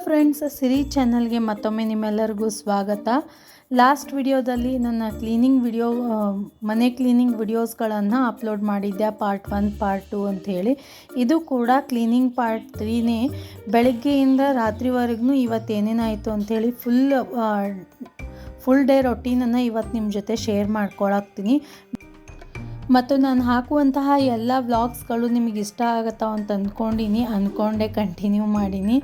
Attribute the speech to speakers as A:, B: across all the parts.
A: Friends ಸಿರಿ ಚಾನಲ್ಗೆ ಮತ್ತೊಮ್ಮೆ ನಿಮ್ಮೆಲ್ಲರಿಗೂ ಸ್ವಾಗತ. ಲಾಸ್ಟ್ ವಿಡಿಯೋದಲ್ಲಿ ನನ್ನ ಕ್ಲೀನಿಂಗ್ ವಿಡಿಯೋ ಮನೆ ಕ್ಲೀನಿಂಗ್ ವಿಡಿಯೋಸ್ಗಳನ್ನು ಅಪ್ಲೋಡ್ ಮಾಡಿದ್ದೆ ಪಾರ್ಟ್ ಒನ್ ಪಾರ್ಟ್ ಟು ಅಂಥೇಳಿ ಇದು ಕೂಡ ಕ್ಲೀನಿಂಗ್ ಪಾರ್ಟ್ ತ್ರೀನೇ ಬೆಳಗ್ಗೆಯಿಂದ ರಾತ್ರಿವರೆಗೂ ಇವತ್ತು ಏನೇನಾಯಿತು ಅಂಥೇಳಿ ಫುಲ್ ಫುಲ್ ಡೇ ರೊಟೀನನ್ನು ಇವತ್ತು ನಿಮ್ಮ ಜೊತೆ ಶೇರ್ ಮಾಡ್ಕೊಳಕ್ತೀನಿ ಮತ್ತು ನಾನು ಹಾಕುವಂತಹ ಎಲ್ಲ ವ್ಲಾಗ್ಸ್ಗಳು ನಿಮಗೆ ಇಷ್ಟ ಆಗತ್ತಾವ ಅಂತ ಅಂದ್ಕೊಂಡಿನಿ ಅಂದ್ಕೊಂಡೆ ಕಂಟಿನ್ಯೂ ಮಾಡೀನಿ.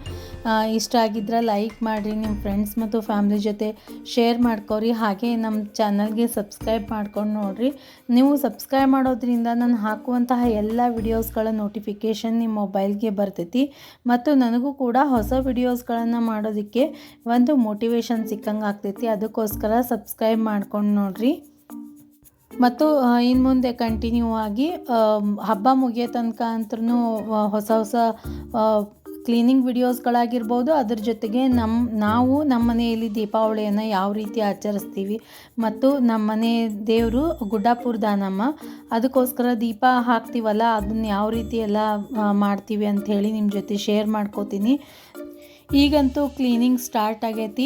A: ಇಷ್ಟ ಆಗಿದ್ರೆ ಲೈಕ್ ಮಾಡಿರಿ ನಿಮ್ಮ ಫ್ರೆಂಡ್ಸ್ ಮತ್ತು ಫ್ಯಾಮ್ಲಿ ಜೊತೆ ಶೇರ್ ಮಾಡ್ಕೊರಿ. ಹಾಗೆ ನಮ್ಮ ಚಾನಲ್ಗೆ ಸಬ್ಸ್ಕ್ರೈಬ್ ಮಾಡ್ಕೊಂಡು ನೋಡಿರಿ. ನೀವು ಸಬ್ಸ್ಕ್ರೈಬ್ ಮಾಡೋದ್ರಿಂದ ನಾನು ಹಾಕುವಂತಹ ಎಲ್ಲ ವಿಡಿಯೋಸ್ಗಳ ನೋಟಿಫಿಕೇಷನ್ ನಿಮ್ಮ ಮೊಬೈಲ್ಗೆ ಬರ್ತೈತಿ. ಮತ್ತು ನನಗೂ ಕೂಡ ಹೊಸ ವಿಡಿಯೋಸ್ಗಳನ್ನು ಮಾಡೋದಕ್ಕೆ ಒಂದು ಮೋಟಿವೇಶನ್ ಸಿಕ್ಕಂಗೆ ಆಗ್ತೈತಿ. ಅದಕ್ಕೋಸ್ಕರ ಸಬ್ಸ್ಕ್ರೈಬ್ ಮಾಡ್ಕೊಂಡು ನೋಡಿರಿ. ಮತ್ತು ಇನ್ನು ಮುಂದೆ ಕಂಟಿನ್ಯೂ ಆಗಿ ಹಬ್ಬ ಮುಗಿಯೋ ತನಕ ಅಂತೂ ಹೊಸ ಹೊಸ ಕ್ಲೀನಿಂಗ್ ವಿಡಿಯೋಸ್ಗಳಾಗಿರ್ಬೋದು ಅದ್ರ ಜೊತೆಗೆ ನಮ್ಮ ನಾವು ನಮ್ಮ ಮನೆಯಲ್ಲಿ ದೀಪಾವಳಿಯನ್ನು ಯಾವ ರೀತಿ ಆಚರಿಸ್ತೀವಿ ಮತ್ತು ನಮ್ಮ ಮನೆ ದೇವರು ಗುಡ್ಡಾಪುರ ದಾನಮ್ಮ, ಅದಕ್ಕೋಸ್ಕರ ದೀಪ ಹಾಕ್ತೀವಲ್ಲ, ಅದನ್ನ ಯಾವ ರೀತಿ ಎಲ್ಲ ಮಾಡ್ತೀವಿ ಅಂಥೇಳಿ ನಿಮ್ಮ ಜೊತೆ ಶೇರ್ ಮಾಡ್ಕೋತೀನಿ. ಈಗಂತೂ ಕ್ಲೀನಿಂಗ್ ಸ್ಟಾರ್ಟ್ ಆಗೈತಿ.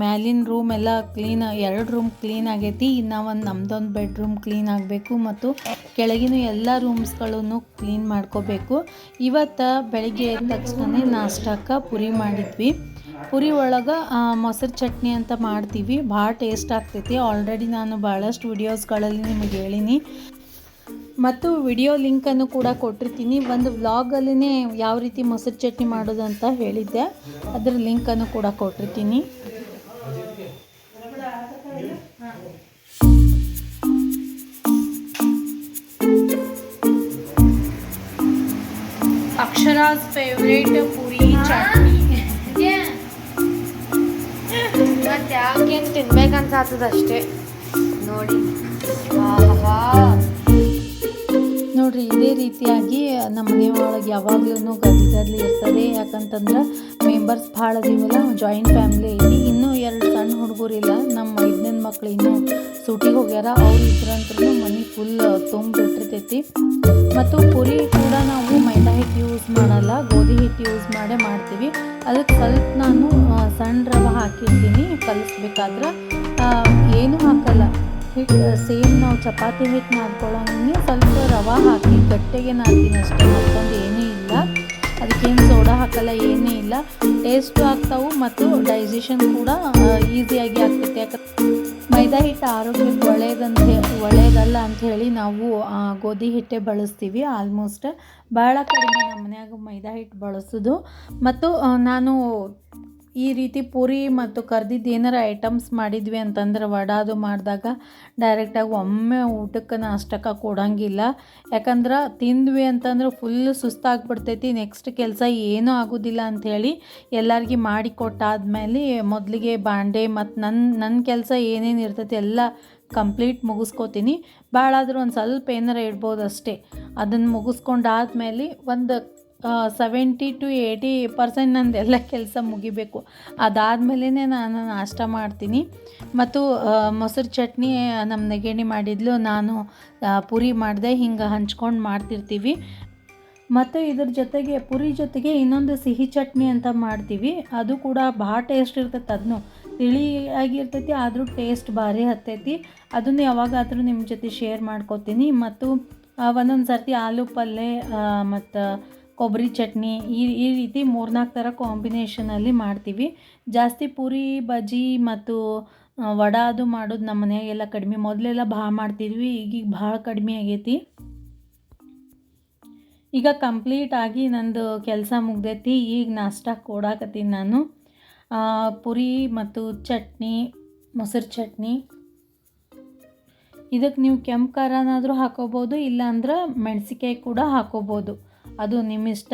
A: ಮ್ಯಾಲಿನ ರೂಮ್ ಎಲ್ಲ ಕ್ಲೀನ್ ಎರಡು ರೂಮ್ ಕ್ಲೀನ್ ಆಗೈತಿ. ಇನ್ನು ಒಂದು ನಮ್ದೊಂದು ಬೆಡ್ರೂಮ್ ಕ್ಲೀನ್ ಆಗಬೇಕು ಮತ್ತು ಕೆಳಗಿನ ಎಲ್ಲ ರೂಮ್ಸ್ಗಳನ್ನು ಕ್ಲೀನ್ ಮಾಡ್ಕೋಬೇಕು. ಇವತ್ತು ಬೆಳಗ್ಗೆ ಎದ್ದ ತಕ್ಷಣ ನಾಷ್ಟಕ್ಕೆ ಪುರಿ ಮಾಡಿದ್ವಿ. ಪುರಿ ಒಳಗೆ ಮೊಸರು ಚಟ್ನಿ ಅಂತ ಮಾಡ್ತೀವಿ. ಭಾಳ ಟೇಸ್ಟ್ ಆಗ್ತೈತಿ. ಆಲ್ರೆಡಿ ನಾನು ಭಾಳಷ್ಟು ವಿಡಿಯೋಸ್ಗಳಲ್ಲಿ ನಿಮಗೆ ಹೇಳೀನಿ. ಮತ್ತು ವಿಡಿಯೋ ಲಿಂಕನ್ನು ಕೂಡ ಕೊಟ್ಟಿರ್ತೀನಿ. ಒಂದು ವ್ಲಾಗಲ್ಲೇ ಯಾವ ರೀತಿ ಮೊಸರು ಚಟ್ನಿ ಮಾಡೋದು ಅಂತ ಹೇಳಿದ್ದೆ. ಅದರ ಲಿಂಕನ್ನು ಕೂಡ ಕೊಟ್ಟಿರ್ತೀನಿ. ಅಕ್ಷರಾಸ್ ಫೇವ್ರೇಟ್ ಪುರಿ ಚಟ್ನಿ.
B: ಮತ್ತೆ ಯಾಕೆ ತಿನ್ಬೇಕಂತ ಆತದಷ್ಟೇ. ಅಷ್ಟೇ ನೋಡಿ. ಆಹಾ.
A: ನೋಡ್ರಿ, ಇದೇ ರೀತಿಯಾಗಿ ನಮ್ಮ ಮನೆ ಒಳಗೆ ಯಾವಾಗ್ಲೂ ಗದ್ಲಿ ಇರ್ತದೆ. ಯಾಕಂತಂದ್ರೆ ಮೆಂಬರ್ಸ್ ಭಾಳ ಅದೀವಲ್ಲ ಜಾಯಿಂಟ್ ಫ್ಯಾಮಿಲಿ ಐತಿ. ಇನ್ನೂ ಎರಡು ಸಣ್ಣ ಹುಡುಗರಿಲ್ಲ ನಮ್ಮ ಐದನೇ ಮಕ್ಳು ಇನ್ನೂ ಸೂಟಿಗೆ ಹೋಗ್ಯಾರ. ಅವ್ರು ಇದ್ರಂತೂ ಮನೆ ಫುಲ್ ತುಂಬಿಟ್ಟಿರ್ತೈತಿ ಮತ್ತು ಪುರಿ ಕೂಡ ನಾವು ಮೈದಾ ಹಿಟ್ಟು ಯೂಸ್ ಮಾಡಲ್ಲ, ಗೋಧಿ ಹಿಟ್ಟು ಯೂಸ್ ಮಾಡೇ ಮಾಡ್ತೀವಿ. ಅದಕ್ಕೆ ಸ್ವಲ್ಪ ನಾನು ಸಣ್ಣ ರವೆ ಹಾಕಿರ್ತೀನಿ, ಕಲಿಸ್ಬೇಕಾದ್ರೆ. ಏನೂ ಹಾಕಲ್ಲ. ಹಿಟ್ಟು ಸೇಮ್ ನಾವು ಚಪಾತಿ ಹಿಟ್ಟು ನಾದ್ಕೊಳ್ಳೋಂಗೆ ಸ್ವಲ್ಪ ರವೆ ಹಾಕಿ, ಗಟ್ಟಿಗೆ ನಾದ್ತೀನಿ ಅಷ್ಟೇ, ಮತ್ತೊಂದು ಏನೂ ಇಲ್ಲ. ಅದಕ್ಕೇನು ಸೋಡಾ ಹಾಕಲ್ಲ, ಏನೂ ಇಲ್ಲ. ಟೇಸ್ಟು ಆಗ್ತಾವು ಮತ್ತು ಡೈಜೆಷನ್ ಕೂಡ ಈಸಿಯಾಗಿ ಆಗ್ತೈತೆ. ಯಾಕಂದ್ರೆ ಮೈದಾ ಹಿಟ್ಟು ಆರೋಗ್ಯಕ್ಕೆ ಒಳ್ಳೇದಂತ ಒಳ್ಳೇದಲ್ಲ ಅಂತ ಹೇಳಿ ನಾವು ಗೋಧಿ ಹಿಟ್ಟೆ ಬಳಸ್ತೀವಿ ಆಲ್ಮೋಸ್ಟ್ ಭಾಳ ಕಡಿಮೆ ನಮ್ಮ ಮನ್ಯಾಗ ಮೈದಾ ಹಿಟ್ಟು ಬಳಸೋದು. ಮತ್ತು ನಾನು ಈ ರೀತಿ ಪೂರಿ ಮತ್ತು ಕರ್ದಿದ್ದು ಏನಾರ ಐಟಮ್ಸ್ ಮಾಡಿದ್ವಿ ಅಂತಂದ್ರೆ ವಡ ಅದು ಮಾಡಿದಾಗ ಡೈರೆಕ್ಟಾಗಿ ಒಮ್ಮೆ ಊಟಕ್ಕೆ ನಾಷ್ಟಕ್ಕೆ ಕೊಡೋಂಗಿಲ್ಲ. ಯಾಕಂದ್ರೆ ತಿಂದ್ವಿ ಅಂತಂದ್ರೆ ಫುಲ್ ಸುಸ್ತಾಗ್ಬಿಡ್ತೈತಿ ನೆಕ್ಸ್ಟ್ ಕೆಲಸ ಏನೂ ಆಗೋದಿಲ್ಲ ಅಂಥೇಳಿ ಎಲ್ಲರಿಗೆ ಮಾಡಿ ಕೊಟ್ಟಾದ್ಮೇಲೆ ಮೊದಲಿಗೆ ಬಾಂಡೆ ಮತ್ತು ನನ್ನ ನನ್ನ ಕೆಲಸ ಏನೇನು ಇರ್ತೈತಿ ಎಲ್ಲ ಕಂಪ್ಲೀಟ್ ಮುಗಿಸ್ಕೋತೀನಿ. ಭಾಳಾದರೂ ಒಂದು ಸ್ವಲ್ಪ ಏನಾರ ಇಡ್ಬೋದು ಅಷ್ಟೇ ಅದನ್ನು ಮುಗಿಸ್ಕೊಂಡಾದ್ಮೇಲೆ ಒಂದು ಸೆವೆಂಟಿ ಟು ಏಯ್ಟಿ ಪರ್ಸೆಂಟ್ ನಂದು ಎಲ್ಲ ಕೆಲಸ ಮುಗಿಬೇಕು. ಅದಾದಮೇಲೆ ನಾನು ನಾಷ್ಟ ಮಾಡ್ತೀನಿ. ಮತ್ತು ಮೊಸರು ಚಟ್ನಿ ನಮ್ಮ ನೆಗೇಣಿ ಮಾಡಿದ್ಲು, ನಾನು ಪುರಿ ಮಾಡಿದೆ, ಹಿಂಗೆ ಹಂಚ್ಕೊಂಡು ಮಾಡ್ತಿರ್ತೀವಿ. ಮತ್ತು ಇದ್ರ ಜೊತೆಗೆ, ಪುರಿ ಜೊತೆಗೆ ಇನ್ನೊಂದು ಸಿಹಿ ಚಟ್ನಿ ಅಂತ ಮಾಡ್ತೀವಿ. ಅದು ಕೂಡ ಭಾಳ ಟೇಸ್ಟ್ ಇರ್ತೈತೆ ಅದನ್ನು ತಿಳಿಯಾಗಿರ್ತೈತಿ ಆದರೂ ಟೇಸ್ಟ್ ಭಾರಿ ಹತ್ತೈತಿ. ಅದನ್ನು ಯಾವಾಗಾದರೂ ನಿಮ್ಮ ಜೊತೆ ಶೇರ್ ಮಾಡ್ಕೋತೀನಿ. ಮತ್ತು ಒಂದೊಂದು ಸರ್ತಿ ಆಲೂ ಪಲ್ಯ ಮತ್ತು ಕೊಬ್ಬರಿ ಚಟ್ನಿ ಈ ಈ ರೀತಿ ಮೂರ್ನಾಲ್ಕು ಥರ ಕಾಂಬಿನೇಷನಲ್ಲಿ ಮಾಡ್ತೀವಿ. ಜಾಸ್ತಿ ಪೂರಿ, ಬಜ್ಜಿ ಮತ್ತು ವಡ ಅದು ಮಾಡೋದು ನಮ್ಮ ಮನೆಯಾಗೆಲ್ಲ ಕಡಿಮೆ. ಮೊದಲೆಲ್ಲ ಭಾಳ ಮಾಡ್ತಿದ್ವಿ, ಈಗೀಗ ಭಾಳ ಕಡಿಮೆ ಆಗೈತಿ. ಈಗ ಕಂಪ್ಲೀಟ್ ಆಗಿ ನಂದು ಕೆಲಸ ಮುಗ್ದೈತಿ, ಈಗ ನಾಷ್ಟ ಕೊಡಾಕತ್ತೀನಿ ನಾನು. ಪುರಿ ಮತ್ತು ಚಟ್ನಿ, ಮೊಸರು ಚಟ್ನಿ. ಇದಕ್ಕೆ ನೀವು ಕೆಂಪು ಖಾರನಾದರೂ ಹಾಕೋಬೋದು, ಇಲ್ಲಾಂದ್ರೆ ಮೆಣಸಿಕಾಯಿ ಕೂಡ ಹಾಕೋಬೋದು. ಅದು ನಿಮ್ಮ ಇಷ್ಟ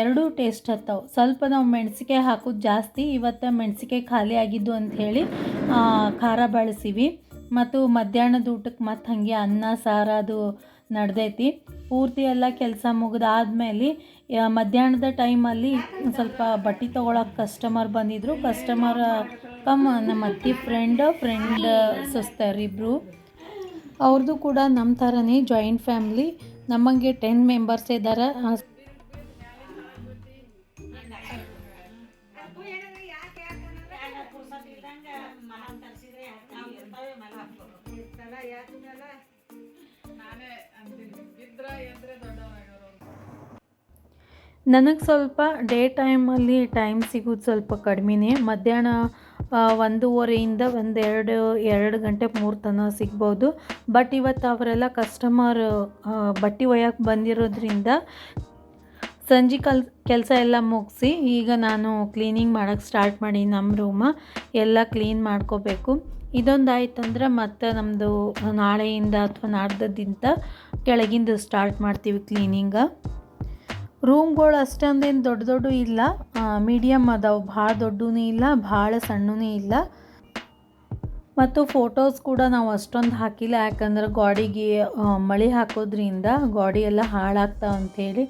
A: ಎರಡೂ ಟೇಸ್ಟ್ ಹತ್ತವು. ಸ್ವಲ್ಪ ನಾವು ಮೆಣಸಿಕಾಯಿ ಹಾಕೋದು ಜಾಸ್ತಿ, ಇವತ್ತು ಮೆಣಸಿಕಾಯಿ ಖಾಲಿ ಆಗಿದ್ದು ಅಂಥೇಳಿ ಖಾರ ಬಳಸಿವಿ. ಮತ್ತು ಮಧ್ಯಾಹ್ನದ ಊಟಕ್ಕೆ ಮತ್ತು ಹಾಗೆ ಅನ್ನ, ಸಾರ ಅದು ನಡೆದೈತಿ. ಪೂರ್ತಿ ಎಲ್ಲ ಕೆಲಸ ಮುಗಿದಾದ್ಮೇಲೆ ಮಧ್ಯಾಹ್ನದ ಟೈಮಲ್ಲಿ ಸ್ವಲ್ಪ ಬಟ್ಟೆ ತೊಗೊಳಕ್ಕೆ ಕಸ್ಟಮರ್ ಬಂದಿದ್ದರು ಕಸ್ಟಮರ್ ಕಮ್ ನಮ್ಮ ಅತ್ತಿ ಫ್ರೆಂಡ್ ಫ್ರೆಂಡ್ ಸಿಸ್ಟರ್ ಇಬ್ಬರು ಅವ್ರದ್ದು ಕೂಡ ನಮ್ಮ ಥರನೇ ಜಾಯಿಂಟ್ ಫ್ಯಾಮ್ಲಿ ನಮಗೆ ಟೆನ್ ಮೆಂಬರ್ಸ್ ಇದ್ದಾರೆ ನನಗೆ ಸ್ವಲ್ಪ ಡೇ ಟೈಮಲ್ಲಿ ಟೈಮ್ ಸಿಗೋದು ಸ್ವಲ್ಪ ಕಡಿಮೆನೇ. ಮಧ್ಯಾಹ್ನ ಒಂದೂವರೆಯಿಂದ ಒಂದು ಎರಡು ಗಂಟೆ ಮೂರು ತನಕ ಸಿಗ್ಬೋದು. ಬಟ್ ಇವತ್ತು ಅವರೆಲ್ಲ ಕಸ್ಟಮರ್ ಬಟ್ಟೆ ಒಯ್ಯಕ್ಕೆ ಬಂದಿರೋದ್ರಿಂದ ಸಂಜೆ ಕಲ್, ಕೆಲಸ ಎಲ್ಲ ಮುಗಿಸಿ ಈಗ ನಾನು ಕ್ಲೀನಿಂಗ್ ಮಾಡೋಕ್ಕೆ ಸ್ಟಾರ್ಟ್ ಮಾಡಿ ನಮ್ಮ ರೂಮ ಎಲ್ಲ ಕ್ಲೀನ್ ಮಾಡ್ಕೋಬೇಕು. ಇದೊಂದು ಆಯ್ತಂದ್ರೆ ಮತ್ತೆ ನಮ್ಮದು ನಾಳೆಯಿಂದ ಅಥವಾ ನಾಡ್ದದಿಂದ ಕೆಳಗಿಂದ ಸ್ಟಾರ್ಟ್ ಮಾಡ್ತೀವಿ ಕ್ಲೀನಿಂಗ ರೂಮ್ಗಳು ಅಷ್ಟೊಂದೇನು ದೊಡ್ಡ ದೊಡ್ಡ ಇಲ್ಲ. ಮೀಡಿಯಮ್ ಅದಾವೆ. ಭಾಳ ದೊಡ್ಡೂ ಇಲ್ಲ, ಭಾಳ ಸಣ್ಣೂ ಇಲ್ಲ. ಮತ್ತು ಫೋಟೋಸ್ ಕೂಡ ನಾವು ಅಷ್ಟೊಂದು ಹಾಕಿಲ್ಲ. ಯಾಕಂದ್ರೆ ಗಾಡಿಗೆ ಮಳೆ ಹಾಕೋದ್ರಿಂದ ಗಾಡಿ ಎಲ್ಲ ಹಾಳಾಗ್ತಾವ ಅಂಥೇಳಿ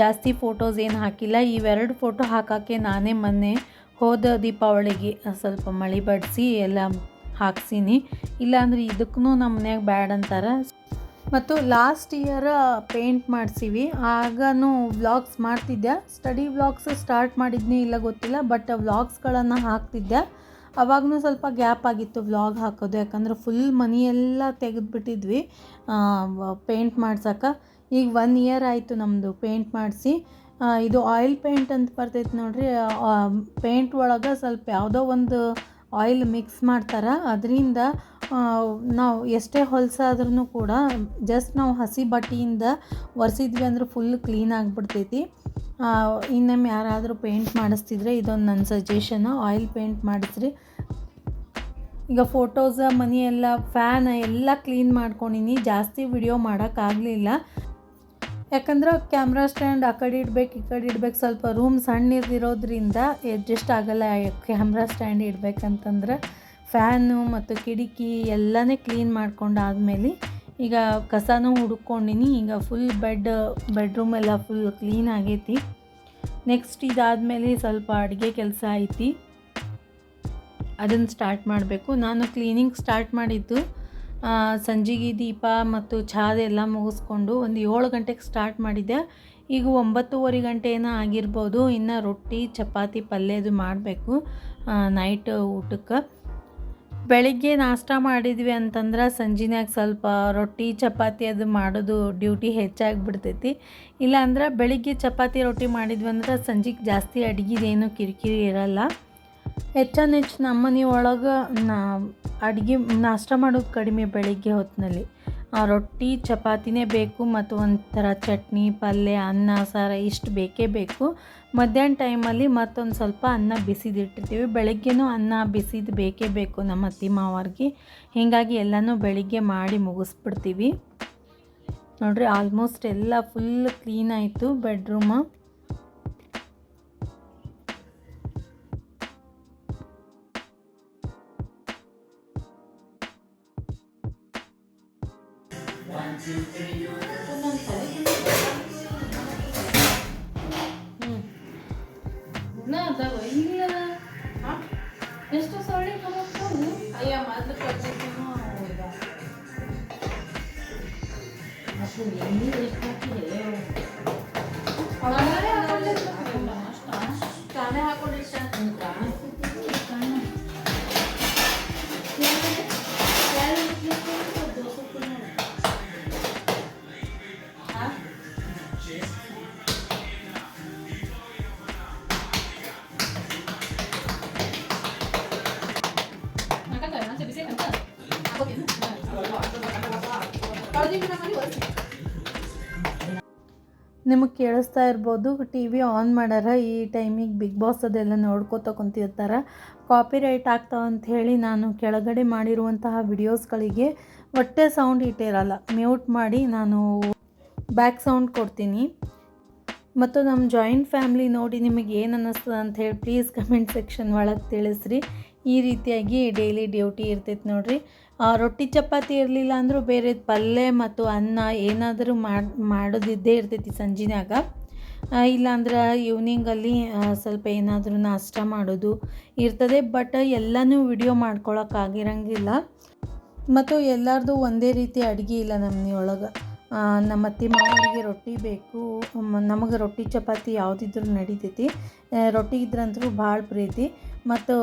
A: ಜಾಸ್ತಿ ಫೋಟೋಸ್ ಏನು ಹಾಕಿಲ್ಲ. ಇವೆರಡು ಫೋಟೋ ಹಾಕೋಕ್ಕೆ ನಾನೇ ಮೊನ್ನೆ ಹೋದ ದೀಪಾವಳಿಗೆ ಸ್ವಲ್ಪ ಮಳೆ ಬಡಿಸಿ ಎಲ್ಲ ಹಾಕ್ಸೀನಿ. ಇಲ್ಲಾಂದ್ರೆ ಇದಕ್ಕೂ ನಮ್ಮ ಮನ್ಯಾಗ ಬ್ಯಾಡ್ ಅಂತಾರೆ. ಮತ್ತು ಲಾಸ್ಟ್ ಇಯರ್ ಪೇಂಟ್ ಮಾಡಿಸಿವಿ. ಆಗನೂ ವ್ಲಾಗ್ಸ್ ಮಾಡ್ತಿದ್ದೆ. ಸ್ಟಡಿ ವ್ಲಾಗ್ಸ್ ಸ್ಟಾರ್ಟ್ ಮಾಡಿದ್ನಿ ಇಲ್ಲ ಗೊತ್ತಿಲ್ಲ ಬಟ್ ವ್ಲಾಗ್ಸ್ಗಳನ್ನು ಹಾಕ್ತಿದ್ದೆ. ಅವಾಗೂ ಸ್ವಲ್ಪ ಗ್ಯಾಪ್ ಆಗಿತ್ತು ವ್ಲಾಗ್ ಹಾಕೋದು. ಯಾಕಂದ್ರೆ ಫುಲ್ ಮನಿಯೆಲ್ಲ ತೆಗೆದುಬಿಟ್ಟಿದ್ವಿ ಪೇಂಟ್ ಮಾಡ್ಸೋಕೆ. ಈಗ ಒನ್ ಇಯರ್ ಆಯಿತು ನಮ್ಮದು ಪೇಂಟ್ ಮಾಡಿಸಿ. ಇದು ಆಯಿಲ್ ಪೇಂಟ್ ಅಂತ ಬರ್ತೈತೆ ನೋಡಿರಿ. ಪೇಂಟ್ ಒಳಗೆ ಸ್ವಲ್ಪ ಯಾವುದೋ ಒಂದು ಆಯಿಲ್ ಮಿಕ್ಸ್ ಮಾಡ್ತಾರೆ. ಅದರಿಂದ ನಾವು ಎಷ್ಟೇ ಹೊಲಸಾದ್ರೂ ಕೂಡ ಜಸ್ಟ್ ನಾವು ಹಸಿ ಬಟ್ಟೆಯಿಂದ ಒರೆಸಿದ್ವಿ ಅಂದ್ರೆ ಫುಲ್ ಕ್ಲೀನ್ ಆಗಿಬಿಡ್ತೈತಿ. ಇನ್ನೊಮ್ಮೆ ಯಾರಾದರೂ ಪೇಂಟ್ ಮಾಡಿಸ್ತಿದ್ರೆ ಇದೊಂದು ನನ್ನ ಸಜೆಷನ್ ಆಯಿಲ್ ಪೇಂಟ್ ಮಾಡಿಸ್ರಿ. ಈಗ ಫೋಟೋಸ ಮನೆಯೆಲ್ಲ ಫ್ಯಾನ್ ಎಲ್ಲ ಕ್ಲೀನ್ ಮಾಡ್ಕೊಂಡಿನಿ. ಜಾಸ್ತಿ ವಿಡಿಯೋ ಮಾಡೋಕ್ಕಾಗಲಿಲ್ಲ ಯಾಕಂದ್ರೆ ಕ್ಯಾಮ್ರಾ ಸ್ಟ್ಯಾಂಡ್ ಆ ಕಡೆ ಇಡ್ಬೇಕು, ಈ ಕಡೆ ಇಡ್ಬೇಕು. ಸ್ವಲ್ಪ ರೂಮ್ ಸಣ್ಣ ಇರೋದ್ರಿಂದ ಅಡ್ಜಸ್ಟ್ ಆಗಲ್ಲ ಕ್ಯಾಮ್ರಾ ಸ್ಟ್ಯಾಂಡ್ ಇಡ್ಬೇಕಂತಂದ್ರೆ. ಫ್ಯಾನು ಮತ್ತು ಕಿಟಕಿ ಎಲ್ಲನೇ ಕ್ಲೀನ್ ಮಾಡ್ಕೊಂಡು ಆದಮೇಲೆ ಈಗ ಕಸನೂ ಹುಡುಕೊಂಡಿನಿ ಈಗ ಫುಲ್ ಬೆಡ್ ಬೆಡ್ರೂಮ್ ಎಲ್ಲ ಫುಲ್ ಕ್ಲೀನ್ ಆಗೈತಿ. ನೆಕ್ಸ್ಟ್ ಇದಾದಮೇಲೆ ಸ್ವಲ್ಪ ಅಡುಗೆ ಕೆಲಸ ಐತಿ. ಅದನ್ನು ಸ್ಟಾರ್ಟ್ ಮಾಡಬೇಕು. ನಾನು ಕ್ಲೀನಿಂಗ್ ಸ್ಟಾರ್ಟ್ ಮಾಡಿದ್ದು ಸಂಜೆಗೆ ದೀಪ ಮತ್ತು ಚಾದೆಲ್ಲ ಮುಗಿಸ್ಕೊಂಡು ಒಂದು ಏಳು ಗಂಟೆಗೆ ಸ್ಟಾರ್ಟ್ ಮಾಡಿದ್ದೆ. ಈಗ ಒಂಬತ್ತುವರೆ ಗಂಟೆ ಏನೋ ಆಗಿರ್ಬೋದು. ಇನ್ನು ರೊಟ್ಟಿ, ಚಪಾತಿ ಪಲ್ಯದು ಮಾಡಬೇಕು ನೈಟ್ ಊಟಕ್ಕೆ. ಬೆಳಿಗ್ಗೆ ನಾಷ್ಟ ಮಾಡಿದ್ವಿ ಅಂತಂದ್ರೆ ಸಂಜಿನಾಗ ಸ್ವಲ್ಪ ರೊಟ್ಟಿ, ಚಪಾತಿ ಅದು ಮಾಡೋದು ಡ್ಯೂಟಿ ಹೆಚ್ಚಾಗಿಬಿಡ್ತೈತಿ. ಇಲ್ಲಾಂದ್ರೆ ಬೆಳಿಗ್ಗೆ ಚಪಾತಿ, ರೊಟ್ಟಿ ಮಾಡಿದ್ವಿ ಅಂದ್ರೆ ಸಂಜೆಗೆ ಜಾಸ್ತಿ ಅಡುಗೆದೇನು ಕಿರಿಕಿರಿ ಇರಲ್ಲ. ಹೆಚ್ಚಾನು ಹೆಚ್ಚು ನಮ್ಮನೆ ಒಳಗೆ ನಾ ಅಡುಗೆ ನಾಷ್ಟ ಮಾಡೋದು ಕಡಿಮೆ ಬೆಳಿಗ್ಗೆ ಹೊತ್ತಿನಲ್ಲಿ ರೊಟ್ಟಿ, ಚಪಾತಿನೇ ಬೇಕು ಮತ್ತು ಒಂಥರ ಚಟ್ನಿ, ಪಲ್ಯ, ಅನ್ನ, ಸಾರ ಇಷ್ಟು ಬೇಕೇ ಬೇಕು. ಮಧ್ಯಾಹ್ನ ಟೈಮಲ್ಲಿ ಮತ್ತೊಂದು ಸ್ವಲ್ಪ ಅನ್ನ ಬಿಸಿದಿಟ್ಟಿರ್ತೀವಿ. ಬೆಳಗ್ಗೆನೂ ಅನ್ನ ಬಿಸಿದು ಬೇಕೇ ಬೇಕು ನಮ್ಮ ಅತ್ತಿ ಮಾವರಿಗೆ. ಹೀಗಾಗಿ ಎಲ್ಲನೂ ಬೆಳಿಗ್ಗೆ ಮಾಡಿ ಮುಗಿಸ್ಬಿಡ್ತೀವಿ. ನೋಡಿರಿ ಆಲ್ಮೋಸ್ಟ್ ಎಲ್ಲ ಫುಲ್ ಕ್ಲೀನ್ ಆಯಿತು ಬೆಡ್ರೂಮ மருந்து ನಿಮಗೆ ಕೇಳಿಸ್ತಾ ಇರ್ಬೋದು ಟಿ ವಿ ಆನ್ ಮಾಡ್ಯಾರ ಈ ಟೈಮಿಗೆ ಬಿಗ್ ಬಾಸ್ ಅದೆಲ್ಲ ನೋಡ್ಕೋತ ಕುಂತಿರ್ತಾರೆ. ಕಾಪಿ ರೈಟ್ ಆಗ್ತಾವ ಅಂತ ಹೇಳಿ ನಾನು ಕೆಳಗಡೆ ಮಾಡಿರುವಂತಹ ವಿಡಿಯೋಸ್ಗಳಿಗೆ ಒಟ್ಟೆ ಸೌಂಡ್ ಇಟ್ಟಿರಲ್ಲ, ಮ್ಯೂಟ್ ಮಾಡಿ ನಾನು ಬ್ಯಾಕ್ ಸೌಂಡ್ ಕೊಡ್ತೀನಿ. ಮತ್ತು ನಮ್ಮ ಜಾಯಿಂಟ್ ಫ್ಯಾಮ್ಲಿ ನೋಡಿ ನಿಮಗೆ ಏನು ಅನ್ನಿಸ್ತದೆ ಅಂತ ಹೇಳಿ, ಪ್ಲೀಸ್ ಕಮೆಂಟ್ ಸೆಕ್ಷನ್ ಒಳಗೆ ತಿಳಿಸ್ರಿ. ಈ ರೀತಿಯಾಗಿ ಡೈಲಿ ಡ್ಯೂಟಿ ಇರ್ತೈತೆ ನೋಡಿರಿ. ರೊಟ್ಟಿ ಚಪಾತಿ ಇರಲಿಲ್ಲ ಅಂದರೂ ಬೇರೆ ಪಲ್ಯ ಮತ್ತು ಅನ್ನ ಏನಾದರೂ ಮಾಡಿ, ಮಾಡೋದಿದ್ದೇ ಇರ್ತೈತಿ ಸಂಜೆನಾಗ ಇಲ್ಲಾಂದ್ರೆ ಈವ್ನಿಂಗಲ್ಲಿ ಸ್ವಲ್ಪ ಏನಾದರೂ ನಾಷ್ಟ ಮಾಡೋದು ಇರ್ತದೆ ಬಟ್ ಎಲ್ಲನೂ ವಿಡಿಯೋ ಮಾಡ್ಕೊಳಕ್ಕಾಗಿರಂಗಿಲ್ಲ ಮತ್ತು ಎಲ್ಲರದು ಒಂದೇ ರೀತಿ ಅಡುಗೆ ಇಲ್ಲ ನಮ್ಮನೆಯೊಳಗೆ ನಮ್ಮ ಅತ್ತೆ ಮಾವರಿಗೆ ರೊಟ್ಟಿ ಬೇಕು, ನಮಗೆ ರೊಟ್ಟಿ ಚಪಾತಿ ಯಾವುದಿದ್ರೂ ನಡೀತೈತಿ. ರೊಟ್ಟಿ ಇದ್ರಂತೂ ಭಾಳ ಪ್ರೀತಿ. ಮತ್ತು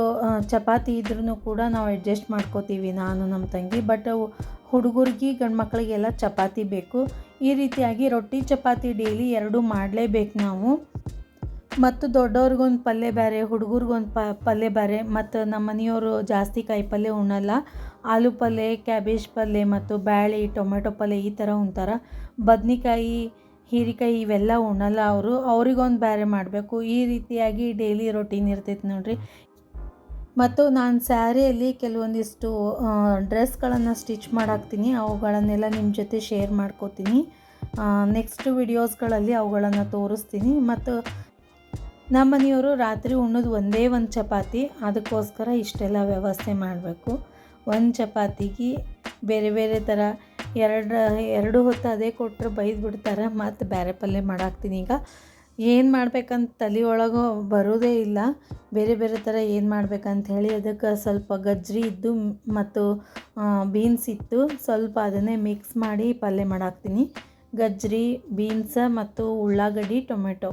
A: ಚಪಾತಿ ಇದ್ರೂ ಕೂಡ ನಾವು ಅಡ್ಜಸ್ಟ್ ಮಾಡ್ಕೋತೀವಿ ನಾನು ನಮ್ಮ ತಂಗಿ. ಬಟ್ ಹುಡುಗರಿಗೆ ಗಂಡು ಮಕ್ಕಳಿಗೆಲ್ಲ ಚಪಾತಿ ಬೇಕು. ಈ ರೀತಿಯಾಗಿ ರೊಟ್ಟಿ ಚಪಾತಿ ಡೈಲಿ ಎರಡೂ ಮಾಡಲೇಬೇಕು ನಾವು. ಮತ್ತು ದೊಡ್ಡವ್ರಿಗೊಂದು ಪಲ್ಯ ಬೇರೆ ಹುಡುಗರಿಗೊಂದು ಪ, ಪಲ್ಯ ಬೇರೆ ಮತ್ತು ನಮ್ಮ ಮನೆಯವರು ಜಾಸ್ತಿ ಕಾಯಿ ಪಲ್ಯ ಉಣ್ಣಲ್ಲ. ಆಲೂ ಪಲ್ಯ, ಕ್ಯಾಬೇಜ್ ಪಲ್ಯ ಮತ್ತು ಬ್ಯಾಳೆ ಟೊಮೆಟೊ ಪಲ್ಯ ಈ ಥರ ಉಣ್ತಾರೆ. ಬದ್ನಿಕಾಯಿ, ಹೀರಿಕಾಯಿ ಇವೆಲ್ಲ ಉಣ್ಣಲ್ಲ ಅವರು. ಅವ್ರಿಗೊಂದು ಬೇರೆ ಮಾಡಬೇಕು. ಈ ರೀತಿಯಾಗಿ ಡೈಲಿ ರೊಟೀನ್ ಇರ್ತೈತೆ ನೋಡ್ರಿ. ಮತ್ತು ನಾನು ಸ್ಯಾರಿಯಲ್ಲಿ ಕೆಲವೊಂದಿಷ್ಟು ಡ್ರೆಸ್ಗಳನ್ನು ಸ್ಟಿಚ್ ಮಾಡಾಕ್ತೀನಿ. ಅವುಗಳನ್ನೆಲ್ಲ ನಿಮ್ಮ ಜೊತೆ ಶೇರ್ ಮಾಡ್ಕೋತೀನಿ. ನೆಕ್ಸ್ಟ್ ವಿಡಿಯೋಸ್ಗಳಲ್ಲಿ ಅವುಗಳನ್ನು ತೋರಿಸ್ತೀನಿ. ಮತ್ತು ನಮ್ಮ ಮನೆಯವರು ರಾತ್ರಿ ಉಣ್ಣೋದು ಒಂದೇ ಒಂದು ಚಪಾತಿ. ಅದಕ್ಕೋಸ್ಕರ ಇಷ್ಟೆಲ್ಲ ವ್ಯವಸ್ಥೆ ಮಾಡಬೇಕು. ಒಂದು ಚಪಾತಿಗೆ ಬೇರೆ ಬೇರೆ ಥರ ಎರಡು ಎರಡು ಹೊತ್ತು ಅದೇ ಕೊಟ್ಟರೆ ಬೈದು ಬಿಡ್ತಾರೆ ಮತ್ತು ಬೇರೆ ಪಲ್ಯ ಮಾಡಾಕ್ತೀನಿ ಈಗ. ಏನು ಮಾಡ್ಬೇಕಂತ ತಲೆ ಒಳಗೆ ಬರೋದೇ ಇಲ್ಲ. ಬೇರೆ ಬೇರೆ ಥರ ಏನು ಮಾಡ್ಬೇಕಂತ ಹೇಳಿ ಅದಕ್ಕೆ ಸ್ವಲ್ಪ ಗಜ್ಜರಿ ಇದ್ದು ಮತ್ತು ಬೀನ್ಸ್ ಇತ್ತು. ಸ್ವಲ್ಪ ಅದನ್ನೇ ಮಿಕ್ಸ್ ಮಾಡಿ ಪಲ್ಯ ಮಾಡಾಕ್ತೀನಿ. ಗಜ್ಜರಿ ಬೀನ್ಸ ಮತ್ತು ಉಳ್ಳಾಗಡ್ಡಿ, ಟೊಮೆಟೊ.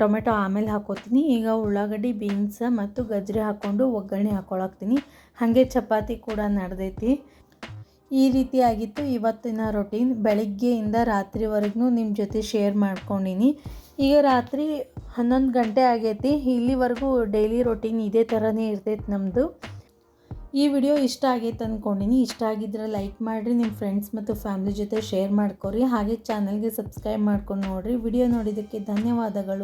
A: ಟೊಮೆಟೊ ಆಮೇಲೆ ಹಾಕೋತೀನಿ. ಈಗ ಉಳ್ಳಾಗಡ್ಡಿ ಬೀನ್ಸ ಮತ್ತು ಗಜ್ಜರಿ ಹಾಕ್ಕೊಂಡು ಒಗ್ಗರಣೆ ಹಾಕೊಳಕ್ತೀನಿ. ಹಾಗೆ ಚಪಾತಿ ಕೂಡ ನಡೆದೈತಿ. ಈ ರೀತಿಯಾಗಿತ್ತು ಇವತ್ತಿನ ರೊಟೀನ್ ಬೆಳಗ್ಗೆಯಿಂದ ರಾತ್ರಿವರೆಗೂ ನಿಮ್ಮ ಜೊತೆ ಶೇರ್ ಮಾಡ್ಕೊಂಡಿನಿ. ಈಗ ರಾತ್ರಿ ಹನ್ನೊಂದು ಗಂಟೆ ಆಗೈತಿ. ಇಲ್ಲಿವರೆಗೂ ಡೈಲಿ ರೊಟೀನ್ ಇದೇ ಥರನೇ ಇರ್ತೈತೆ ನಮ್ಮದು ಈ ವಿಡಿಯೋ ಇಷ್ಟ ಆಗೈತೆ ಅಂದ್ಕೊಂಡಿನಿ ಇಷ್ಟ ಆಗಿದ್ರೆ ಲೈಕ್ ಮಾಡಿರಿ ನಿಮ್ಮ ಫ್ರೆಂಡ್ಸ್ ಮತ್ತು ಫ್ಯಾಮಿಲಿ ಜೊತೆ ಶೇರ್ ಮಾಡ್ಕೊರಿ. ಹಾಗೆ ಚಾನಲ್ಗೆ ಸಬ್ಸ್ಕ್ರೈಬ್ ಮಾಡ್ಕೊಂಡು ನೋಡಿರಿ. ವಿಡಿಯೋ ನೋಡಿದ್ದಕ್ಕೆ ಧನ್ಯವಾದಗಳು.